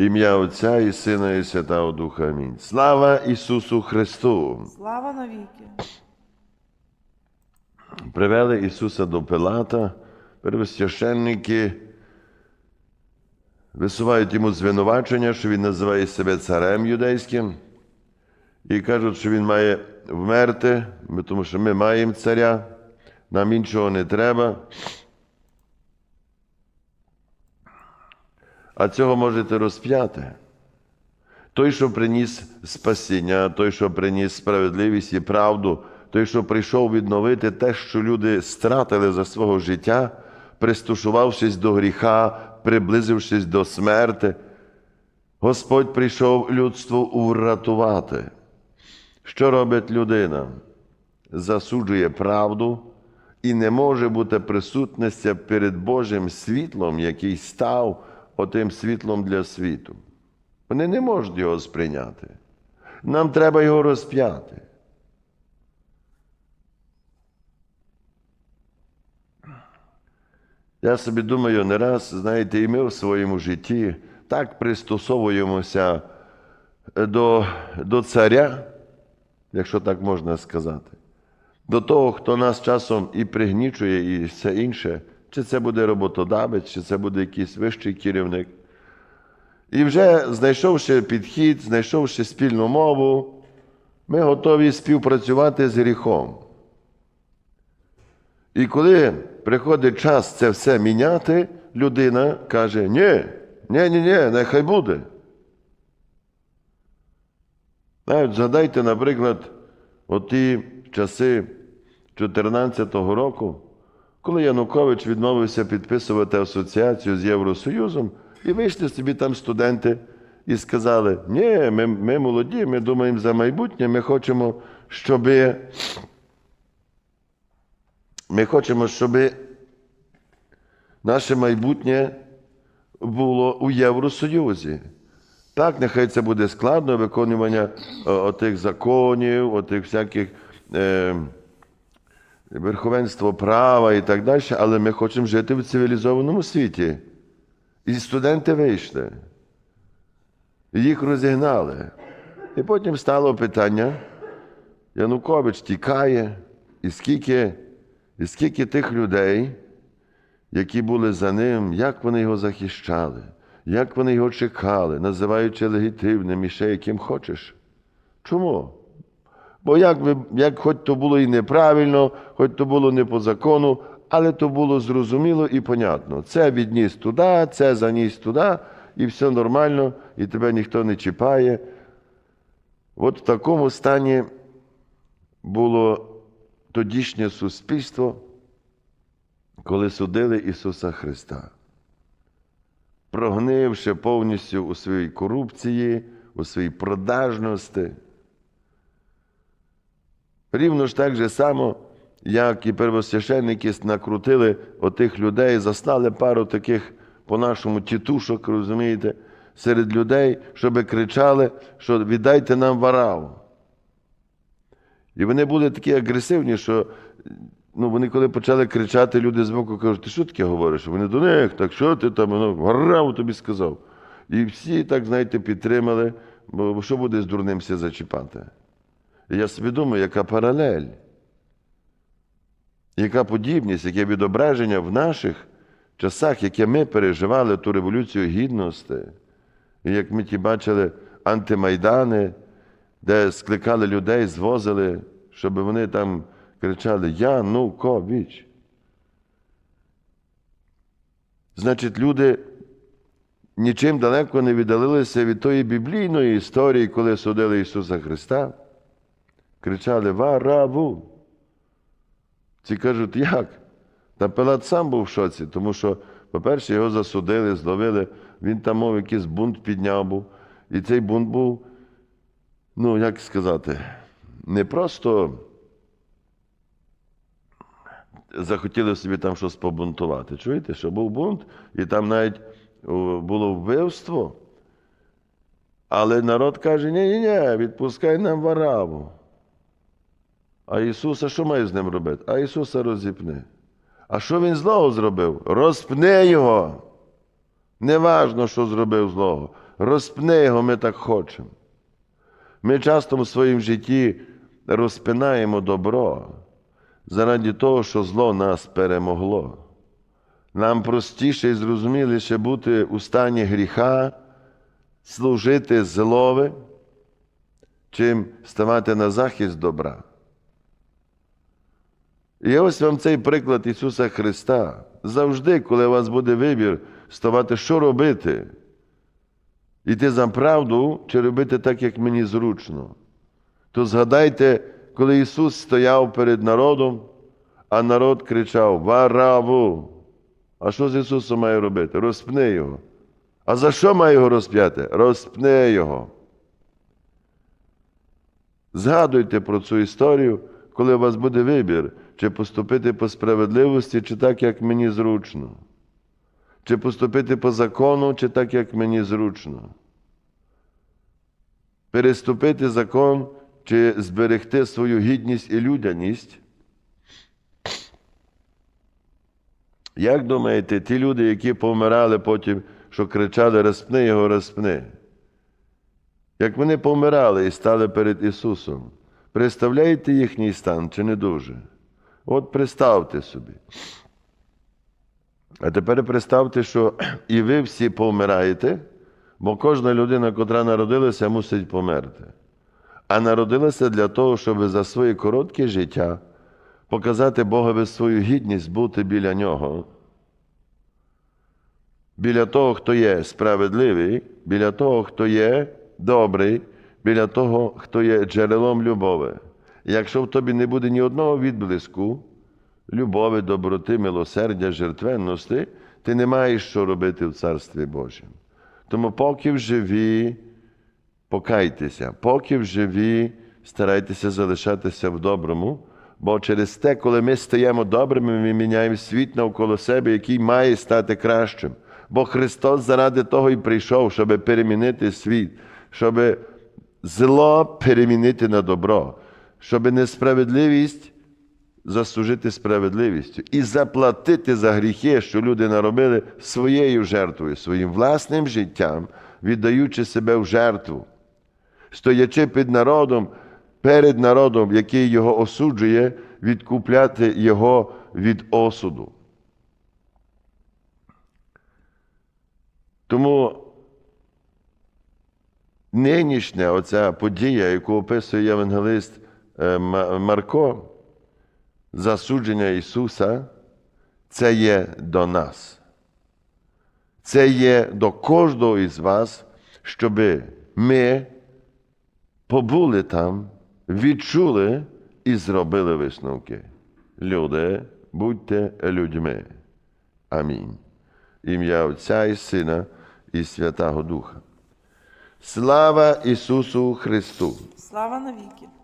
Ім'я Отця і Сина, і Святого Духа. Амінь. Слава Ісусу Христу! Слава навіки. Привели Ісуса до Пилата, первосвященники висувають йому звинувачення, що він називає себе царем юдейським, і кажуть, що він має вмерти, тому що ми маємо царя, нам іншого не треба. А цього можете розп'яти. Той, що приніс спасіння, той, що приніс справедливість і правду, той, що прийшов відновити те, що люди стратили за свого життя, пристосувавшись до гріха, приблизившись до смерти, Господь прийшов людству врятувати. Що робить людина? Засуджує правду і не може бути присутності перед Божим світлом, який став отим світлом для світу. Вони не можуть його сприйняти. Нам треба його розп'яти. Я собі думаю, не раз, знаєте, і ми в своєму житті так пристосовуємося до, до царя, якщо так можна сказати, до того, хто нас часом і пригнічує, і все інше, чи це буде роботодавець, чи це буде якийсь вищий керівник. І вже знайшовши підхід, знайшовши спільну мову, ми готові співпрацювати з гріхом. І коли приходить час це все міняти, людина каже: ні, ні, ні, ні, нехай буде. Навіть згадайте, наприклад, оті часи 2014 року, коли Янукович відмовився підписувати асоціацію з Євросоюзом, і вийшли собі там студенти і сказали: ні, ми, ми молоді, ми думаємо за майбутнє, ми хочемо, щоби. Ми хочемо, щоб наше майбутнє було у Євросоюзі. Так, нехай це буде складно виконування о, отих законів, отих всяких е, верховенство права і так далі, але ми хочемо жити в цивілізованому світі. І студенти вийшли, їх розігнали. І потім стало питання: Янукович тікає, і скільки. І скільки тих людей, які були за ним, як вони його захищали, як вони його чекали, називаючи легітимним і ще яким хочеш. Чому? Бо як, ви, як хоч то було і неправильно, хоч то було не по закону, але то було зрозуміло і понятно. Це відніс туди, це заніс туди, і все нормально, і тебе ніхто не чіпає. От в такому стані було тодішнє суспільство, коли судили Ісуса Христа, прогнивши повністю у своїй корупції, у своїй продажності. Рівно ж так же само, як і первосвященники накрутили отих людей, заслали пару таких по-нашому тітушок, розумієте, серед людей, щоб кричали, що віддайте нам вараву. І вони були такі агресивні, що ну, вони, коли почали кричати, люди збоку кажуть, ти що таке говориш? Вони до них, так що ти там, ну, гараву тобі сказав. І всі, так, знаєте, підтримали, бо що буде з дурним все зачіпати? Я думаю, яка паралель, яка подібність, яке відображення в наших часах, яке ми переживали ту революцію гідності, і як ми ті бачили антимайдани, де скликали людей, звозили, щоб вони там кричали Янукович. Значить, люди нічим далеко не віддалилися від тої біблійної історії, коли судили Ісуса Христа, кричали Вараву. Ці кажуть, як? Та Пилат сам був в шоці, тому що, по-перше, його засудили, зловили, він там, мов якийсь бунт підняв був. І цей бунт був ну, як сказати, не просто захотіли собі там щось побунтувати. Чуєте, що був бунт, і там навіть було вбивство. Але народ каже, ні, ні, ні, відпускай нам вараву. А Ісуса що має з ним робити? А Ісуса розіпни. А що Він злого зробив? Розпни його. Неважно, що зробив злого. Розпни його, ми так хочемо. Ми часто в своїм житті розпинаємо добро заради того, що зло нас перемогло. Нам простіше і зрозуміліше бути у стані гріха, служити злове, чим ставати на захист добра. І ось вам цей приклад Ісуса Христа. Завжди, коли у вас буде вибір, ставати, що робити? Іти за правду чи робити так, як мені зручно. То згадайте, коли Ісус стояв перед народом, а народ кричав Вараву. А що з Ісусом має робити? Розпни його. А за що має його розп'яти? Розпни його. Згадуйте про цю історію, коли у вас буде вибір, чи поступити по справедливості, чи так, як мені зручно. Чи поступити по закону, чи так, як мені зручно. Переступити закон, чи зберегти свою гідність і людяність. Як думаєте, ті люди, які помирали потім, що кричали розпни його, розпни, як вони помирали і стали перед Ісусом, представляєте їхній стан чи не дуже? От представте собі. А тепер представте, що і ви всі помираєте, бо кожна людина, котра народилася, мусить померти. А народилася для того, щоб за своє коротке життя показати Богові свою гідність бути біля нього. Біля того, хто є справедливий, біля того, хто є добрий, біля того, хто є джерелом любові. Якщо в тобі не буде ні одного відблиску любові, доброти, милосердя, жертвенності, ти не маєш що робити в Царстві Божому. Тому поки в живі, покайтеся, поки в живі, старайтеся залишатися в доброму, бо через те, коли ми стаємо добрими, ми міняємо світ навколо себе, який має стати кращим. Бо Христос заради того і прийшов, щоб перемінити світ, щоб зло перемінити на добро, щоб несправедливість заслужити справедливістю і заплатити за гріхи, що люди наробили своєю жертвою, своїм власним життям, віддаючи себе в жертву, стоячи під народом, перед народом, який його осуджує, відкупляти його від осуду. Тому нинішня оця подія, яку описує євангелист Марко, засудження Ісуса, це є до нас. Це є до кожного із вас, щоб ми побули там, відчули і зробили висновки. Люди, будьте людьми. Амінь. Ім'я Отця і Сина і Святого Духа. Слава Ісусу Христу! Слава навіки!